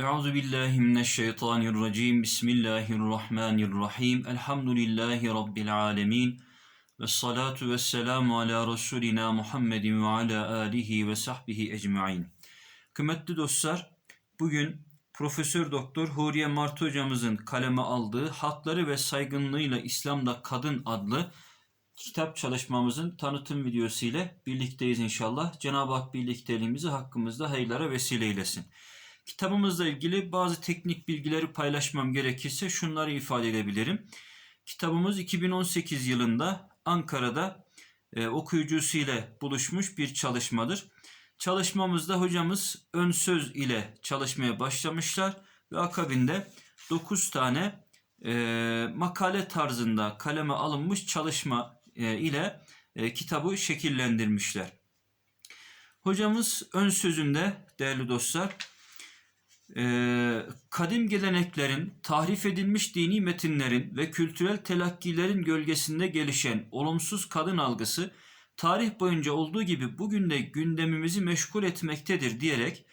Euzu billahi mineşşeytanirracim. Bismillahirrahmanirrahim. Elhamdülillahi rabbil alamin. Ve salatu ve ala Resulina Muhammedin ve ala alihi ve sahbihi ecmain. Kıymetli dostlar, bugün Profesör Doktor Huriye Martı hocamızın kaleme aldığı Hakları ve Saygınlığıyla İslam'da Kadın adlı kitap çalışmamızın tanıtım videosu ile birlikteyiz inşallah. Cenab-ı Hak birlikteliğimizi hakkımızda hayırlara vesile eylesin. Kitabımızla ilgili bazı teknik bilgileri paylaşmam gerekirse şunları ifade edebilirim. Kitabımız 2018 yılında Ankara'da e, okuyucusu ile buluşmuş bir çalışmadır. Çalışmamızda hocamız ön söz ile çalışmaya başlamışlar ve akabinde 9 tane e, makale tarzında kaleme alınmış çalışma e, ile e, kitabı şekillendirmişler. Hocamız ön sözünde değerli dostlar e, kadim geleneklerin, tahrif edilmiş dini metinlerin ve kültürel telakkilerin gölgesinde gelişen olumsuz kadın algısı tarih boyunca olduğu gibi bugün de gündemimizi meşgul etmektedir diyerek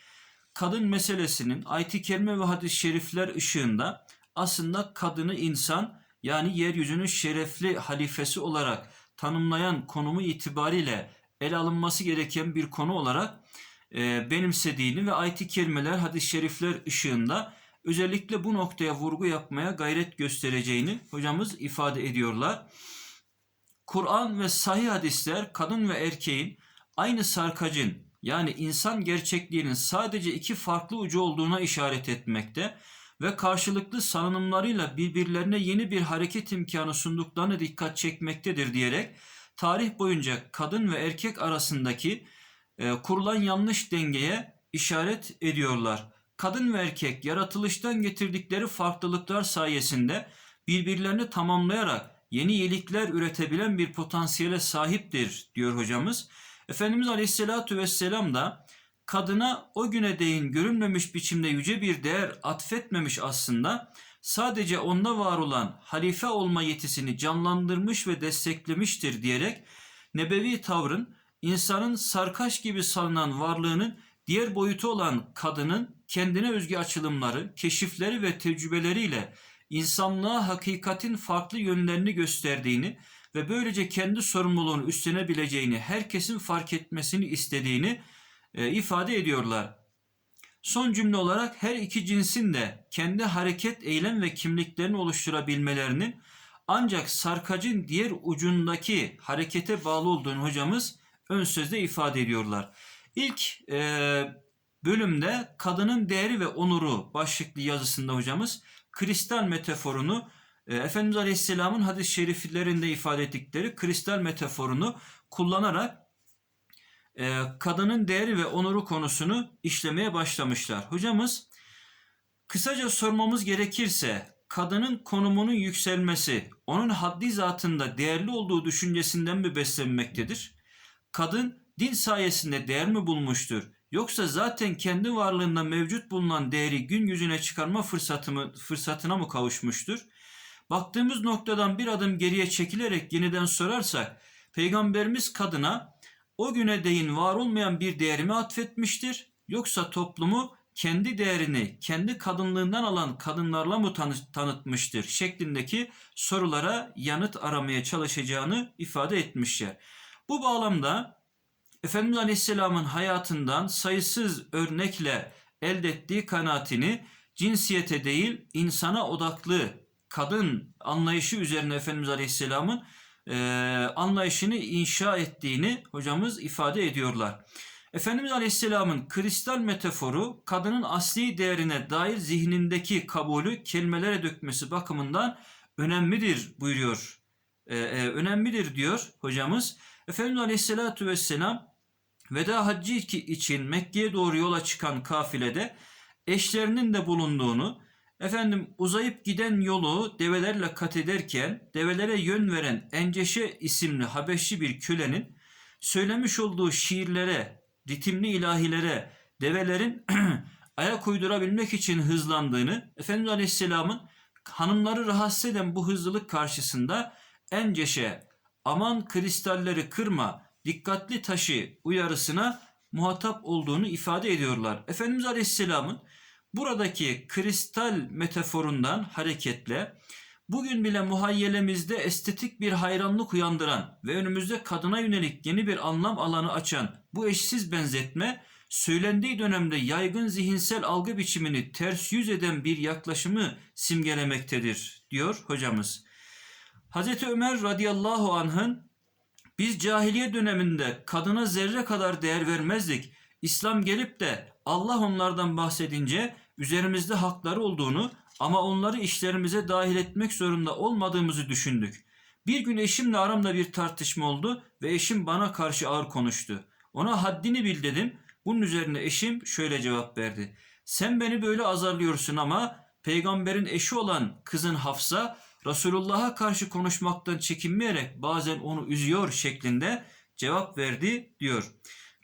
kadın meselesinin ayet-i kerime ve hadis-i şerifler ışığında aslında kadını insan yani yeryüzünün şerefli halifesi olarak tanımlayan konumu itibariyle ele alınması gereken bir konu olarak e, benimsediğini ve ayet-i kerimeler, hadis-i şerifler ışığında özellikle bu noktaya vurgu yapmaya gayret göstereceğini hocamız ifade ediyorlar. Kur'an ve sahih hadisler kadın ve erkeğin aynı sarkacın yani insan gerçekliğinin sadece iki farklı ucu olduğuna işaret etmekte ve karşılıklı salınımlarıyla birbirlerine yeni bir hareket imkanı sunduklarına dikkat çekmektedir diyerek tarih boyunca kadın ve erkek arasındaki kurulan yanlış dengeye işaret ediyorlar. Kadın ve erkek yaratılıştan getirdikleri farklılıklar sayesinde birbirlerini tamamlayarak yeni iyilikler üretebilen bir potansiyele sahiptir diyor hocamız. Efendimiz Aleyhisselatü Vesselam da kadına o güne değin görünmemiş biçimde yüce bir değer atfetmemiş aslında sadece onda var olan halife olma yetisini canlandırmış ve desteklemiştir diyerek nebevi tavrın insanın sarkaç gibi salınan varlığının diğer boyutu olan kadının kendine özgü açılımları, keşifleri ve tecrübeleriyle insanlığa hakikatin farklı yönlerini gösterdiğini ve böylece kendi sorumluluğunu üstlenebileceğini, herkesin fark etmesini istediğini e, ifade ediyorlar. Son cümle olarak her iki cinsin de kendi hareket, eylem ve kimliklerini oluşturabilmelerinin ancak sarkacın diğer ucundaki harekete bağlı olduğunu hocamız ön sözde ifade ediyorlar. İlk e, bölümde kadının değeri ve onuru başlıklı yazısında hocamız kristal metaforunu e, Efendimiz Aleyhisselam'ın hadis-i şeriflerinde ifade ettikleri kristal metaforunu kullanarak e, kadının değeri ve onuru konusunu işlemeye başlamışlar. Hocamız kısaca sormamız gerekirse kadının konumunun yükselmesi onun haddi zatında değerli olduğu düşüncesinden mi beslenmektedir? Kadın din sayesinde değer mi bulmuştur? Yoksa zaten kendi varlığında mevcut bulunan değeri gün yüzüne çıkarma fırsatı mı, fırsatına mı kavuşmuştur? Baktığımız noktadan bir adım geriye çekilerek yeniden sorarsak, Peygamberimiz kadına o güne değin var olmayan bir değerimi atfetmiştir? Yoksa toplumu kendi değerini kendi kadınlığından alan kadınlarla mı tanı- tanıtmıştır? Şeklindeki sorulara yanıt aramaya çalışacağını ifade etmişler. Bu bağlamda Efendimiz Aleyhisselam'ın hayatından sayısız örnekle elde ettiği kanaatini cinsiyete değil insana odaklı kadın anlayışı üzerine Efendimiz Aleyhisselam'ın e, anlayışını inşa ettiğini hocamız ifade ediyorlar. Efendimiz Aleyhisselam'ın kristal metaforu kadının asli değerine dair zihnindeki kabulü kelimelere dökmesi bakımından önemlidir buyuruyor. E, e, önemlidir diyor hocamız. Efendimiz Aleyhisselatü Vesselam veda haccı için Mekke'ye doğru yola çıkan kafilede eşlerinin de bulunduğunu, efendim uzayıp giden yolu develerle kat ederken develere yön veren Enceşe isimli Habeşli bir kölenin söylemiş olduğu şiirlere, ritimli ilahilere develerin ayak uydurabilmek için hızlandığını, Efendimiz Aleyhisselam'ın hanımları rahatsız eden bu hızlılık karşısında Enceşe aman kristalleri kırma, dikkatli taşı uyarısına muhatap olduğunu ifade ediyorlar. Efendimiz Aleyhisselam'ın buradaki kristal metaforundan hareketle bugün bile muhayyelemizde estetik bir hayranlık uyandıran ve önümüzde kadına yönelik yeni bir anlam alanı açan bu eşsiz benzetme söylendiği dönemde yaygın zihinsel algı biçimini ters yüz eden bir yaklaşımı simgelemektedir diyor hocamız. Hazreti Ömer radıyallahu anh'ın biz cahiliye döneminde kadına zerre kadar değer vermezdik. İslam gelip de Allah onlardan bahsedince üzerimizde hakları olduğunu ama onları işlerimize dahil etmek zorunda olmadığımızı düşündük. Bir gün eşimle aramda bir tartışma oldu ve eşim bana karşı ağır konuştu. Ona haddini bil dedim. Bunun üzerine eşim şöyle cevap verdi. Sen beni böyle azarlıyorsun ama peygamberin eşi olan kızın Hafsa Resulullah'a karşı konuşmaktan çekinmeyerek bazen onu üzüyor şeklinde cevap verdi diyor.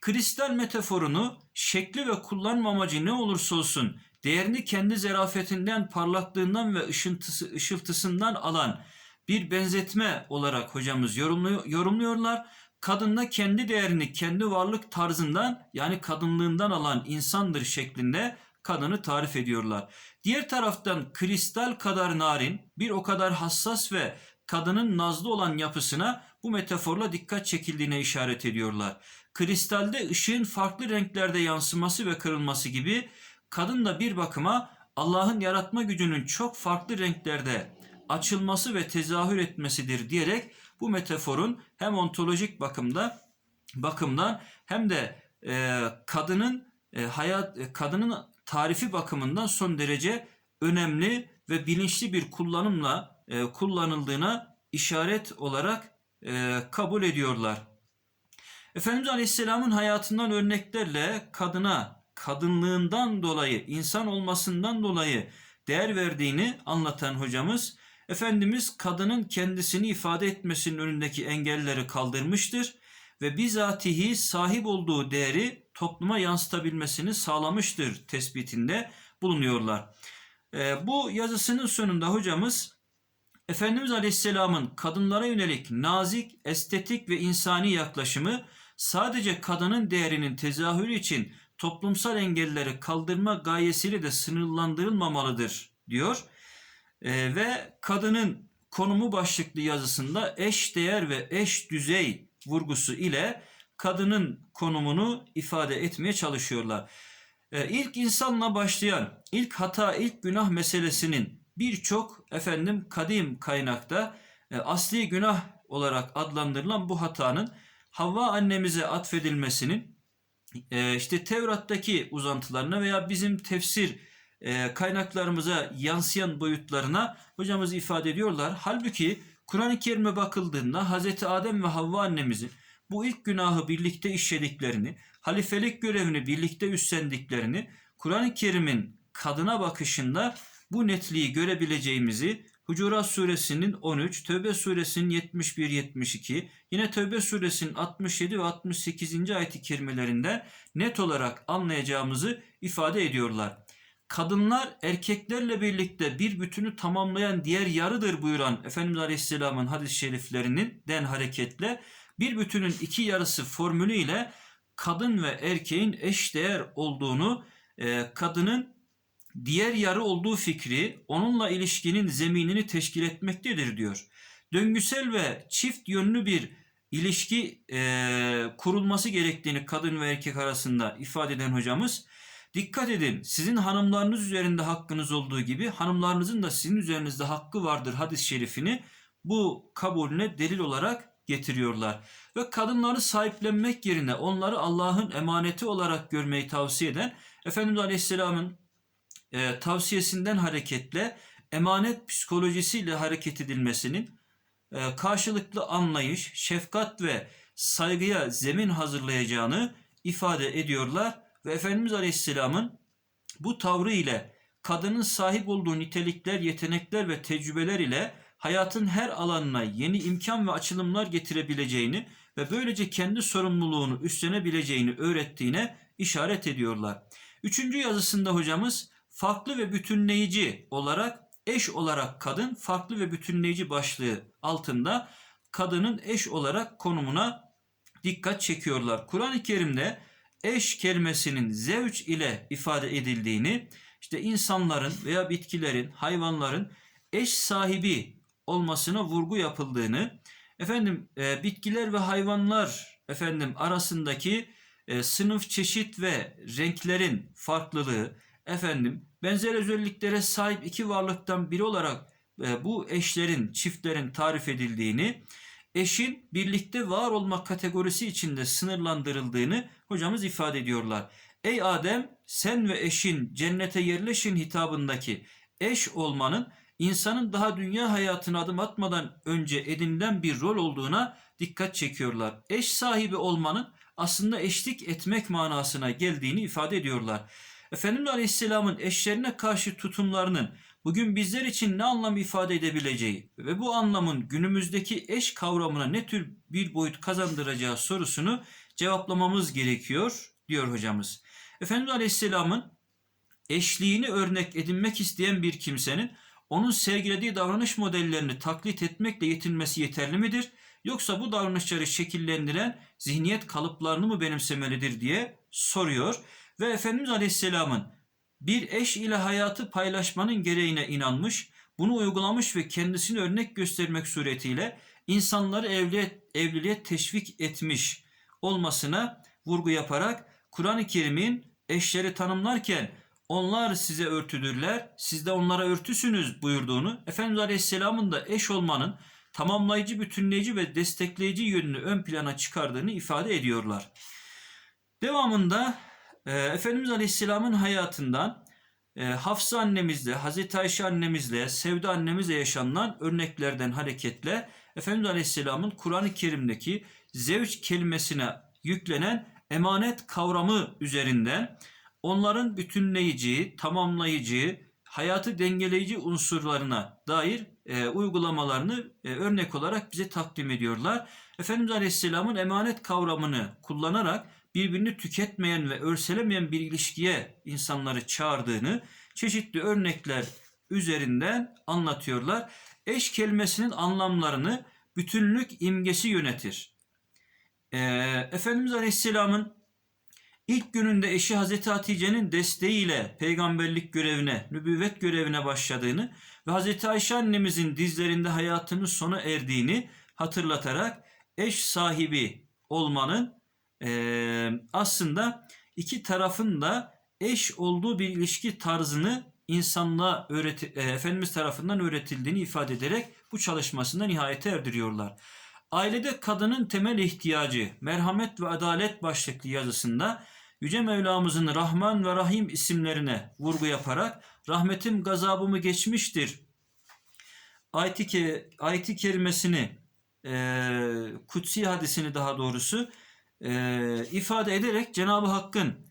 Kristal metaforunu şekli ve kullanma amacı ne olursa olsun değerini kendi zerafetinden, parlaklığından ve ışıntısı, ışıltısından alan bir benzetme olarak hocamız yorumluyor, yorumluyorlar. Kadında kendi değerini kendi varlık tarzından yani kadınlığından alan insandır şeklinde kadını tarif ediyorlar. Diğer taraftan kristal kadar narin, bir o kadar hassas ve kadının nazlı olan yapısına bu metaforla dikkat çekildiğine işaret ediyorlar. Kristalde ışığın farklı renklerde yansıması ve kırılması gibi kadın da bir bakıma Allah'ın yaratma gücünün çok farklı renklerde açılması ve tezahür etmesidir diyerek bu metaforun hem ontolojik bakımda bakımdan hem de e, kadının e, hayat e, kadının tarifi bakımından son derece önemli ve bilinçli bir kullanımla e, kullanıldığına işaret olarak e, kabul ediyorlar. Efendimiz Aleyhisselam'ın hayatından örneklerle kadına kadınlığından dolayı, insan olmasından dolayı değer verdiğini anlatan hocamız, Efendimiz kadının kendisini ifade etmesinin önündeki engelleri kaldırmıştır ve bizatihi sahip olduğu değeri topluma yansıtabilmesini sağlamıştır tespitinde bulunuyorlar. E, bu yazısının sonunda hocamız Efendimiz Aleyhisselam'ın kadınlara yönelik nazik, estetik ve insani yaklaşımı sadece kadının değerinin tezahürü için toplumsal engelleri kaldırma gayesiyle de sınırlandırılmamalıdır diyor. E, ve kadının konumu başlıklı yazısında eş değer ve eş düzey vurgusu ile kadının konumunu ifade etmeye çalışıyorlar. E, ilk insanla başlayan ilk hata, ilk günah meselesinin birçok efendim kadim kaynakta e, asli günah olarak adlandırılan bu hatanın Havva annemize atfedilmesinin e, işte Tevrat'taki uzantılarına veya bizim tefsir e, kaynaklarımıza yansıyan boyutlarına hocamız ifade ediyorlar. Halbuki Kur'an-ı Kerim'e bakıldığında Hz. Adem ve Havva annemizin bu ilk günahı birlikte işlediklerini, halifelik görevini birlikte üstlendiklerini Kur'an-ı Kerim'in kadına bakışında bu netliği görebileceğimizi Hucurat suresinin 13, Tövbe suresinin 71-72, yine Tövbe suresinin 67 ve 68. ayet-i kerimelerinde net olarak anlayacağımızı ifade ediyorlar. Kadınlar erkeklerle birlikte bir bütünü tamamlayan diğer yarıdır buyuran Efendimiz Aleyhisselam'ın hadis-i şeriflerinin den hareketle bir bütünün iki yarısı formülü ile kadın ve erkeğin eşdeğer olduğunu, e, kadının diğer yarı olduğu fikri onunla ilişkinin zeminini teşkil etmektedir diyor. Döngüsel ve çift yönlü bir ilişki e, kurulması gerektiğini kadın ve erkek arasında ifade eden hocamız dikkat edin sizin hanımlarınız üzerinde hakkınız olduğu gibi hanımlarınızın da sizin üzerinizde hakkı vardır hadis-i şerifini bu kabulüne delil olarak getiriyorlar. Ve kadınları sahiplenmek yerine onları Allah'ın emaneti olarak görmeyi tavsiye eden Efendimiz Aleyhisselam'ın e, tavsiyesinden hareketle emanet psikolojisiyle hareket edilmesinin e, karşılıklı anlayış, şefkat ve saygıya zemin hazırlayacağını ifade ediyorlar ve Efendimiz Aleyhisselam'ın bu tavrı ile kadının sahip olduğu nitelikler, yetenekler ve tecrübeler ile hayatın her alanına yeni imkan ve açılımlar getirebileceğini ve böylece kendi sorumluluğunu üstlenebileceğini öğrettiğine işaret ediyorlar. Üçüncü yazısında hocamız farklı ve bütünleyici olarak eş olarak kadın farklı ve bütünleyici başlığı altında kadının eş olarak konumuna dikkat çekiyorlar. Kur'an-ı Kerim'de eş kelimesinin zevç ile ifade edildiğini işte insanların veya bitkilerin, hayvanların eş sahibi olmasına vurgu yapıldığını, efendim e, bitkiler ve hayvanlar efendim arasındaki e, sınıf çeşit ve renklerin farklılığı, efendim benzer özelliklere sahip iki varlıktan biri olarak e, bu eşlerin, çiftlerin tarif edildiğini, eşin birlikte var olmak kategorisi içinde sınırlandırıldığını hocamız ifade ediyorlar. Ey Adem sen ve eşin cennete yerleşin hitabındaki eş olmanın insanın daha dünya hayatına adım atmadan önce edinilen bir rol olduğuna dikkat çekiyorlar. Eş sahibi olmanın aslında eşlik etmek manasına geldiğini ifade ediyorlar. Efendimiz Aleyhisselam'ın eşlerine karşı tutumlarının bugün bizler için ne anlam ifade edebileceği ve bu anlamın günümüzdeki eş kavramına ne tür bir boyut kazandıracağı sorusunu cevaplamamız gerekiyor diyor hocamız. Efendimiz Aleyhisselam'ın eşliğini örnek edinmek isteyen bir kimsenin onun sergilediği davranış modellerini taklit etmekle yetinmesi yeterli midir? Yoksa bu davranışları şekillendiren zihniyet kalıplarını mı benimsemelidir diye soruyor. Ve Efendimiz Aleyhisselam'ın bir eş ile hayatı paylaşmanın gereğine inanmış, bunu uygulamış ve kendisini örnek göstermek suretiyle insanları evliliğe, evliliğe teşvik etmiş olmasına vurgu yaparak Kur'an-ı Kerim'in eşleri tanımlarken onlar size örtüdürler, siz de onlara örtüsünüz buyurduğunu, Efendimiz Aleyhisselam'ın da eş olmanın tamamlayıcı, bütünleyici ve destekleyici yönünü ön plana çıkardığını ifade ediyorlar. Devamında e, Efendimiz Aleyhisselam'ın hayatından e, Hafsa annemizle, Hazreti Ayşe annemizle, Sevda annemizle yaşanılan örneklerden hareketle Efendimiz Aleyhisselam'ın Kur'an-ı Kerim'deki zevç kelimesine yüklenen emanet kavramı üzerinden onların bütünleyici, tamamlayıcı, hayatı dengeleyici unsurlarına dair e, uygulamalarını e, örnek olarak bize takdim ediyorlar. Efendimiz Aleyhisselam'ın emanet kavramını kullanarak birbirini tüketmeyen ve örselemeyen bir ilişkiye insanları çağırdığını çeşitli örnekler üzerinden anlatıyorlar. Eş kelimesinin anlamlarını bütünlük imgesi yönetir. Ee, Efendimiz Aleyhisselam'ın ilk gününde eşi Hazreti Hatice'nin desteğiyle peygamberlik görevine, nübüvvet görevine başladığını ve Hazreti Ayşe annemizin dizlerinde hayatının sona erdiğini hatırlatarak eş sahibi olmanın e, aslında iki tarafın da eş olduğu bir ilişki tarzını insanlığa öğreti, e, Efendimiz tarafından öğretildiğini ifade ederek bu çalışmasında nihayete erdiriyorlar. Ailede kadının temel ihtiyacı merhamet ve adalet başlıklı yazısında Yüce Mevlamızın Rahman ve Rahim isimlerine vurgu yaparak rahmetim gazabımı geçmiştir. Ayet-i, ayet kerimesini e, kutsi hadisini daha doğrusu e, ifade ederek Cenab-ı Hakk'ın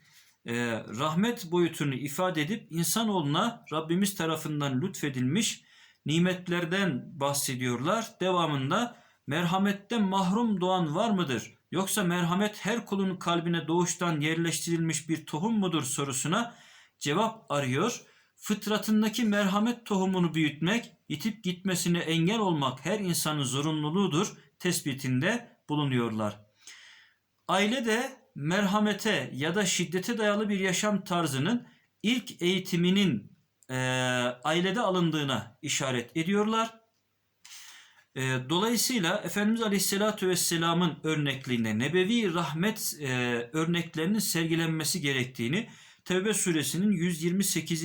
e, rahmet boyutunu ifade edip insanoğluna Rabbimiz tarafından lütfedilmiş nimetlerden bahsediyorlar. Devamında merhametten mahrum doğan var mıdır? Yoksa merhamet her kulun kalbine doğuştan yerleştirilmiş bir tohum mudur sorusuna cevap arıyor. Fıtratındaki merhamet tohumunu büyütmek, itip gitmesine engel olmak her insanın zorunluluğudur tespitinde bulunuyorlar. Aile de merhamete ya da şiddete dayalı bir yaşam tarzının ilk eğitiminin e, ailede alındığına işaret ediyorlar. E, dolayısıyla Efendimiz Aleyhisselatü Vesselam'ın örnekliğinde nebevi rahmet e, örneklerinin sergilenmesi gerektiğini Tevbe suresinin 128.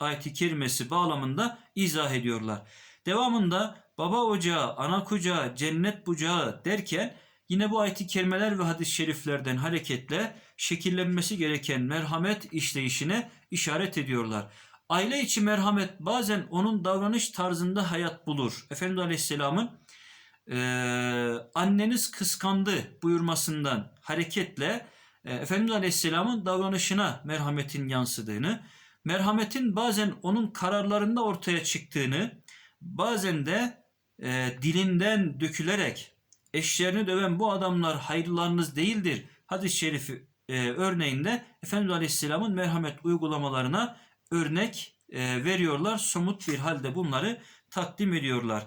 ayet-i kerimesi bağlamında izah ediyorlar. Devamında baba ocağı, ana kucağı, cennet bucağı derken Yine bu ayet-i kerimeler ve hadis-i şeriflerden hareketle şekillenmesi gereken merhamet işleyişine işaret ediyorlar. Aile içi merhamet bazen onun davranış tarzında hayat bulur. Efendimiz Aleyhisselam'ın e, anneniz kıskandı buyurmasından hareketle e, Efendimiz Aleyhisselam'ın davranışına merhametin yansıdığını, merhametin bazen onun kararlarında ortaya çıktığını, bazen de e, dilinden dökülerek eşlerini döven bu adamlar hayırlarınız değildir. Hadis-i şerifi e, örneğinde Efendimiz Aleyhisselam'ın merhamet uygulamalarına örnek e, veriyorlar. Somut bir halde bunları takdim ediyorlar.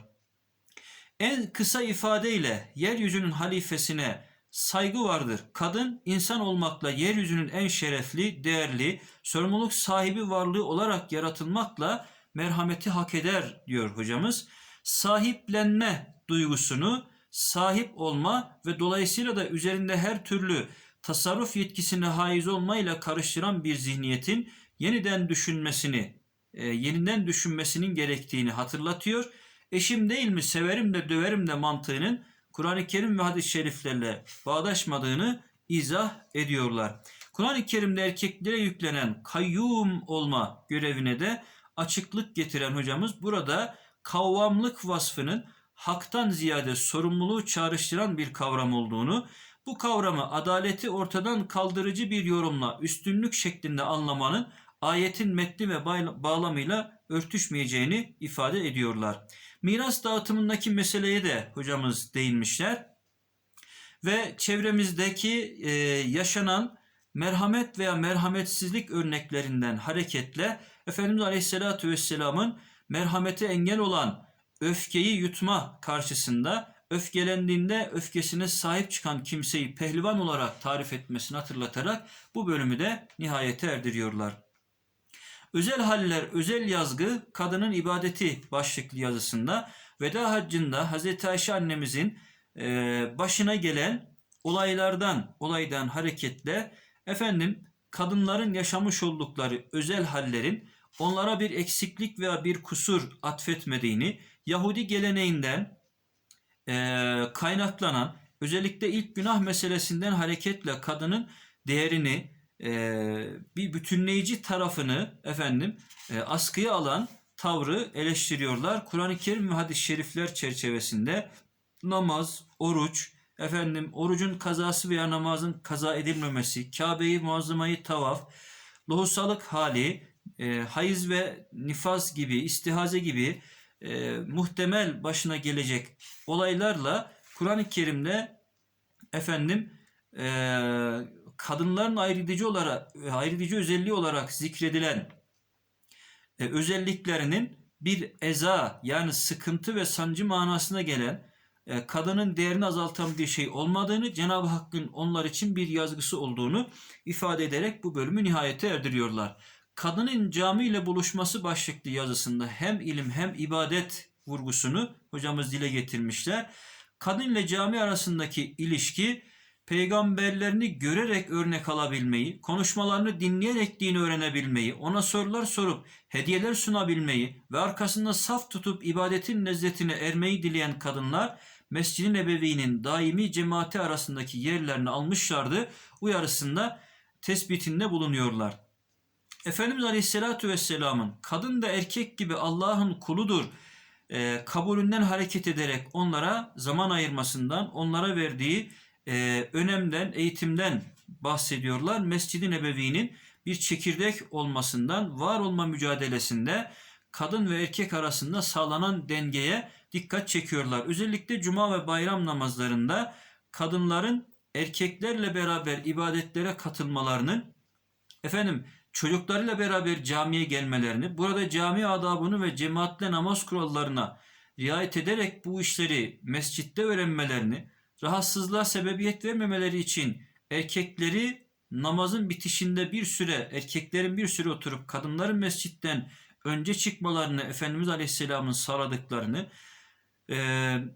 En kısa ifadeyle yeryüzünün halifesine saygı vardır. Kadın insan olmakla yeryüzünün en şerefli, değerli, sorumluluk sahibi varlığı olarak yaratılmakla merhameti hak eder diyor hocamız. Sahiplenme duygusunu sahip olma ve dolayısıyla da üzerinde her türlü tasarruf yetkisine haiz olmayla karıştıran bir zihniyetin yeniden düşünmesini, e, yeniden düşünmesinin gerektiğini hatırlatıyor. Eşim değil mi severim de döverim de mantığının Kur'an-ı Kerim ve hadis-i şeriflerle bağdaşmadığını izah ediyorlar. Kur'an-ı Kerim'de erkeklere yüklenen kayyum olma görevine de açıklık getiren hocamız burada kavvamlık vasfının haktan ziyade sorumluluğu çağrıştıran bir kavram olduğunu, bu kavramı adaleti ortadan kaldırıcı bir yorumla üstünlük şeklinde anlamanın ayetin metni ve bağlamıyla örtüşmeyeceğini ifade ediyorlar. Miras dağıtımındaki meseleye de hocamız değinmişler. Ve çevremizdeki e, yaşanan merhamet veya merhametsizlik örneklerinden hareketle Efendimiz Aleyhisselatü Vesselam'ın merhamete engel olan öfkeyi yutma karşısında öfkelendiğinde öfkesine sahip çıkan kimseyi pehlivan olarak tarif etmesini hatırlatarak bu bölümü de nihayete erdiriyorlar. Özel haller, özel yazgı kadının ibadeti başlıklı yazısında veda haccında Hz. Ayşe annemizin e, başına gelen olaylardan, olaydan hareketle efendim kadınların yaşamış oldukları özel hallerin onlara bir eksiklik veya bir kusur atfetmediğini, Yahudi geleneğinden e, kaynaklanan özellikle ilk günah meselesinden hareketle kadının değerini, e, bir bütünleyici tarafını efendim e, askıya alan tavrı eleştiriyorlar. Kur'an-ı Kerim ve hadis-i şerifler çerçevesinde namaz, oruç, efendim orucun kazası veya namazın kaza edilmemesi, Kabe'yi muazzamayı tavaf, lohusalık hali, e, hayız ve nifas gibi, istihaze gibi e, muhtemel başına gelecek olaylarla Kur'an-ı Kerim'de efendim e, kadınların ayrıcı olarak ayrıcı özelliği olarak zikredilen e, özelliklerinin bir eza yani sıkıntı ve sancı manasına gelen e, kadının değerini azaltan bir şey olmadığını Cenab-ı Hakk'ın onlar için bir yazgısı olduğunu ifade ederek bu bölümü nihayete erdiriyorlar. Kadının cami ile buluşması başlıklı yazısında hem ilim hem ibadet vurgusunu hocamız dile getirmişler. Kadın ile cami arasındaki ilişki peygamberlerini görerek örnek alabilmeyi, konuşmalarını dinleyerek dini öğrenebilmeyi, ona sorular sorup hediyeler sunabilmeyi ve arkasında saf tutup ibadetin lezzetine ermeyi dileyen kadınlar Mescid-i Nebevi'nin daimi cemaati arasındaki yerlerini almışlardı. Uyarısında tespitinde bulunuyorlar. Efendimiz Aleyhisselatü Vesselam'ın kadın da erkek gibi Allah'ın kuludur e, kabulünden hareket ederek onlara zaman ayırmasından, onlara verdiği e, önemden, eğitimden bahsediyorlar. Mescid-i Nebevi'nin bir çekirdek olmasından, var olma mücadelesinde kadın ve erkek arasında sağlanan dengeye dikkat çekiyorlar. Özellikle cuma ve bayram namazlarında kadınların erkeklerle beraber ibadetlere katılmalarının efendim çocuklarıyla beraber camiye gelmelerini, burada cami adabını ve cemaatle namaz kurallarına riayet ederek bu işleri mescitte öğrenmelerini, rahatsızlığa sebebiyet vermemeleri için erkekleri namazın bitişinde bir süre, erkeklerin bir süre oturup kadınların mescitten önce çıkmalarını Efendimiz Aleyhisselam'ın sağladıklarını e,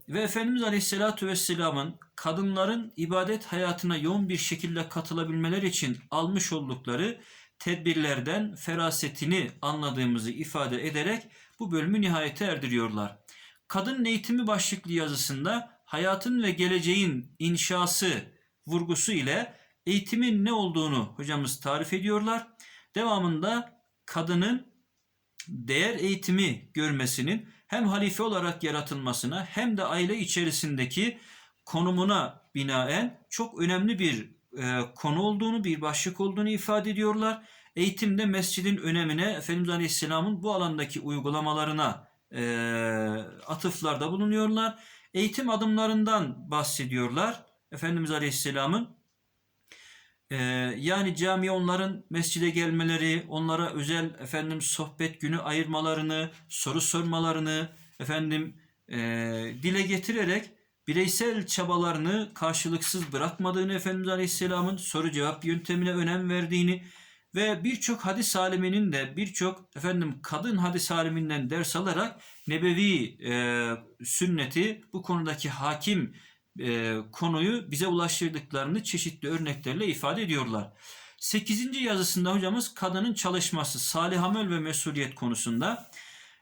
ve Efendimiz Aleyhisselatü Vesselam'ın kadınların ibadet hayatına yoğun bir şekilde katılabilmeleri için almış oldukları tedbirlerden ferasetini anladığımızı ifade ederek bu bölümü nihayete erdiriyorlar. Kadın eğitimi başlıklı yazısında hayatın ve geleceğin inşası vurgusu ile eğitimin ne olduğunu hocamız tarif ediyorlar. Devamında kadının değer eğitimi görmesinin hem halife olarak yaratılmasına hem de aile içerisindeki konumuna binaen çok önemli bir e, konu olduğunu, bir başlık olduğunu ifade ediyorlar. Eğitimde mescidin önemine, Efendimiz Aleyhisselam'ın bu alandaki uygulamalarına e, atıflarda bulunuyorlar. Eğitim adımlarından bahsediyorlar. Efendimiz Aleyhisselam'ın e, yani cami onların mescide gelmeleri, onlara özel efendim sohbet günü ayırmalarını, soru sormalarını efendim e, dile getirerek bireysel çabalarını karşılıksız bırakmadığını Efendimiz Aleyhisselam'ın soru cevap yöntemine önem verdiğini ve birçok hadis aliminin de birçok efendim kadın hadis aliminden ders alarak nebevi e, sünneti bu konudaki hakim e, konuyu bize ulaştırdıklarını çeşitli örneklerle ifade ediyorlar. 8. yazısında hocamız kadının çalışması, salih amel ve mesuliyet konusunda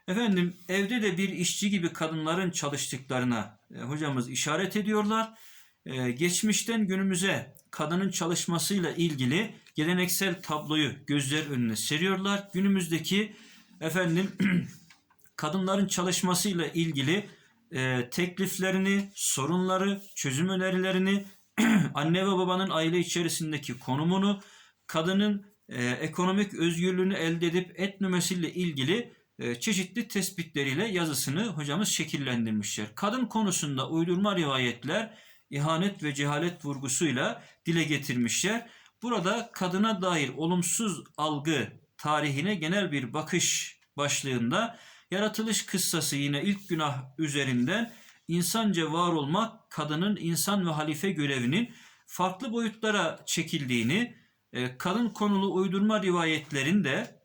efendim evde de bir işçi gibi kadınların çalıştıklarına e, hocamız işaret ediyorlar. E, geçmişten günümüze kadının çalışmasıyla ilgili geleneksel tabloyu gözler önüne seriyorlar. Günümüzdeki efendim kadınların çalışmasıyla ilgili e, tekliflerini, sorunları, çözüm önerilerini, anne ve babanın aile içerisindeki konumunu, kadının e, ekonomik özgürlüğünü elde edip etmemesiyle ilgili e, çeşitli tespitleriyle yazısını hocamız şekillendirmişler. Kadın konusunda uydurma rivayetler, ihanet ve cehalet vurgusuyla dile getirmişler. Burada kadına dair olumsuz algı tarihine genel bir bakış başlığında yaratılış kıssası yine ilk günah üzerinden insanca var olmak kadının insan ve halife görevinin farklı boyutlara çekildiğini, e, kadın konulu uydurma rivayetlerinde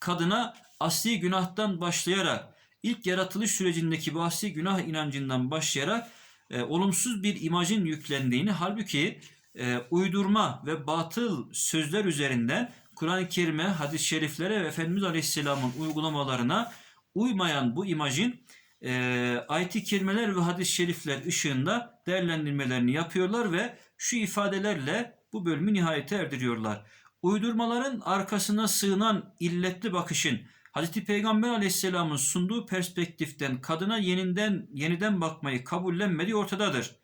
kadına asli günahtan başlayarak ilk yaratılış sürecindeki bahsi günah inancından başlayarak e, olumsuz bir imajın yüklendiğini halbuki e, uydurma ve batıl sözler üzerinden Kur'an-ı Kerim'e, hadis-i şeriflere ve Efendimiz Aleyhisselam'ın uygulamalarına uymayan bu imajın e, ayet-i kerimeler ve hadis-i şerifler ışığında değerlendirmelerini yapıyorlar ve şu ifadelerle bu bölümü nihayete erdiriyorlar. Uydurmaların arkasına sığınan illetli bakışın Hazreti Peygamber Aleyhisselam'ın sunduğu perspektiften kadına yeniden yeniden bakmayı kabullenmediği ortadadır.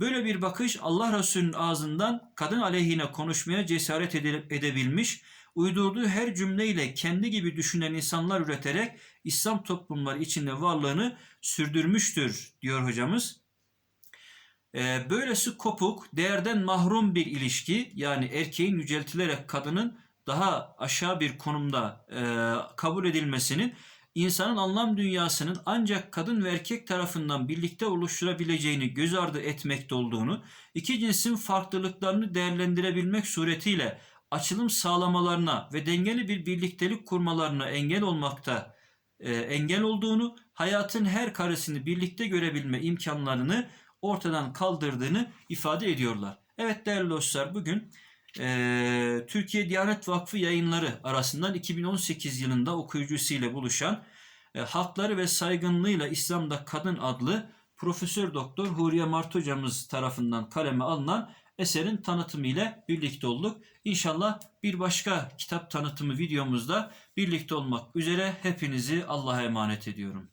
Böyle bir bakış Allah Resulü'nün ağzından kadın aleyhine konuşmaya cesaret edebilmiş, uydurduğu her cümleyle kendi gibi düşünen insanlar üreterek İslam toplumları içinde varlığını sürdürmüştür diyor hocamız. Ee, böylesi kopuk, değerden mahrum bir ilişki yani erkeğin yüceltilerek kadının daha aşağı bir konumda e, kabul edilmesinin insanın anlam dünyasının ancak kadın ve erkek tarafından birlikte oluşturabileceğini göz ardı etmekte olduğunu, iki cinsin farklılıklarını değerlendirebilmek suretiyle açılım sağlamalarına ve dengeli bir birliktelik kurmalarına engel olmakta e, engel olduğunu, hayatın her karesini birlikte görebilme imkanlarını ortadan kaldırdığını ifade ediyorlar. Evet değerli dostlar bugün e, Türkiye Diyanet Vakfı yayınları arasından 2018 yılında okuyucusuyla buluşan e, Hakları ve Saygınlığıyla İslam'da Kadın adlı Profesör Doktor Huriye Mart hocamız tarafından kaleme alınan eserin tanıtımı ile birlikte olduk. İnşallah bir başka kitap tanıtımı videomuzda birlikte olmak üzere hepinizi Allah'a emanet ediyorum.